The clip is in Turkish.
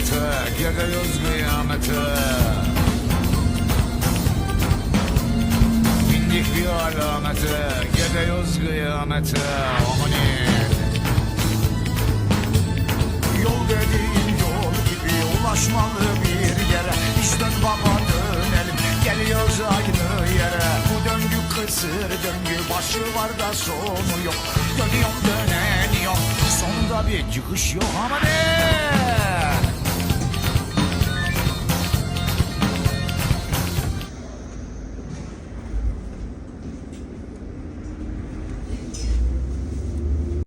kıyamete Gagayuz kıyamete. Bindik bir alamete Gagayuz kıyamete. Omanin Yol dediğin yol gibi ulaşmalı bir yere. İşten baba dönelim geliyoruz aynı yere. Bu döngü kısır döngü başı var da sonu yok. Dönüyorum döneniyorum sonunda bir çıkış yok. Ama ne?